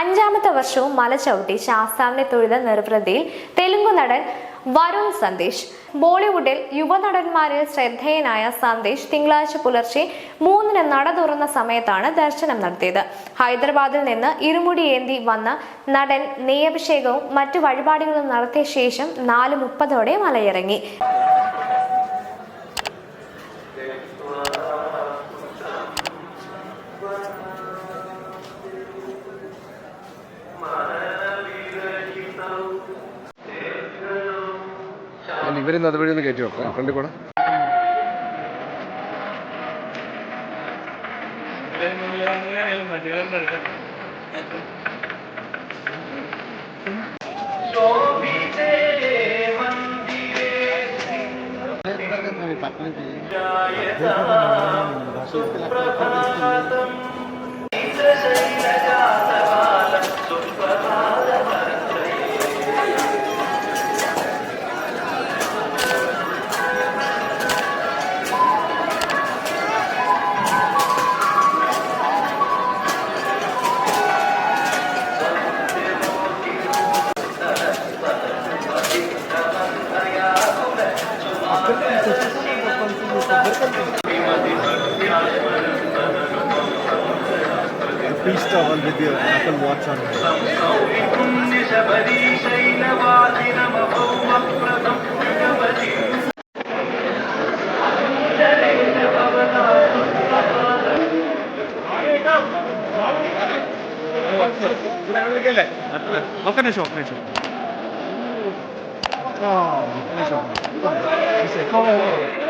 അഞ്ചാമത്തെ വർഷവും മല ചവിട്ടി ശാസ്താവിനെ തൊഴുത നിർവൃതിയിൽ തെലുങ്കു നടൻ വരുൺ സന്ദേശ്. ബോളിവുഡിൽ യുവനടന്മാരിൽ ശ്രദ്ധേയനായ സന്ദേശ് തിങ്കളാഴ്ച പുലർച്ചെ മൂന്നിന് നട തുറന്ന സമയത്താണ് ദർശനം നടത്തിയത്. ഹൈദരാബാദിൽ നിന്ന് ഇരുമുടി ഏന്തി വന്ന നടൻ നെയ്യഭിഷേകവും മറ്റു വഴിപാടുകളും നടത്തിയ ശേഷം നാല് മുപ്പതോടെ മലയിറങ്ങി. ഇവരിന്ന് അതുവഴി ഒന്ന് കയറ്റി വെക്കാം. ഫ്രണ്ടിൽ കൂടെ. feast of all with your Apple Watch on. ఒక్క నిమిషం ఒక్క నిమిషం ఒక్క నిమిషం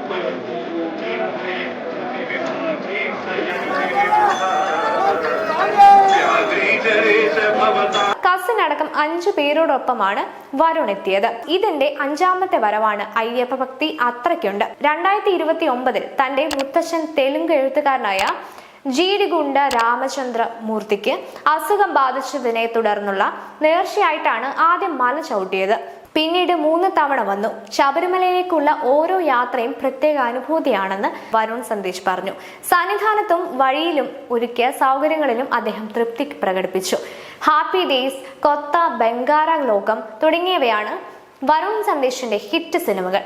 ഹസൻ അടക്കം അഞ്ചു പേരോടൊപ്പമാണ് വരുൺ എത്തിയത് ഇതിന്റെ അഞ്ചാമത്തെ വരവാണ് അയ്യപ്പ ഭക്തി അത്രയ്ക്കുണ്ട്. രണ്ടായിരത്തി ഇരുപത്തി ഒമ്പതിൽ തന്റെ മുത്തശ്ശൻ തെലുങ്ക് എഴുത്തുകാരനായ ജി ഗുണ്ട രാമചന്ദ്ര മൂർത്തിക്ക് അസുഖം ബാധിച്ചതിനെ തുടർന്നുള്ള നേർച്ചയായിട്ടാണ് ആദ്യം മല ചവിട്ടിയത്. പിന്നീട് മൂന്ന് തവണ വന്നു. ശബരിമലയിലേക്കുള്ള ഓരോ യാത്രയും പ്രത്യേക അനുഭൂതിയാണെന്ന് വരുൺ സന്ദേശ് പറഞ്ഞു. സന്നിധാനത്തും വഴിയിലും ഒരുക്കിയ സൗകര്യങ്ങളിലും അദ്ദേഹം തൃപ്തി പ്രകടിപ്പിച്ചു. ഹാപ്പി ഡേയ്സ് കൊത്ത ബംഗാര ലോകം തുടങ്ങിയവയാണ് വരുൺ സന്ദേശിന്റെ ഹിറ്റ് സിനിമകൾ.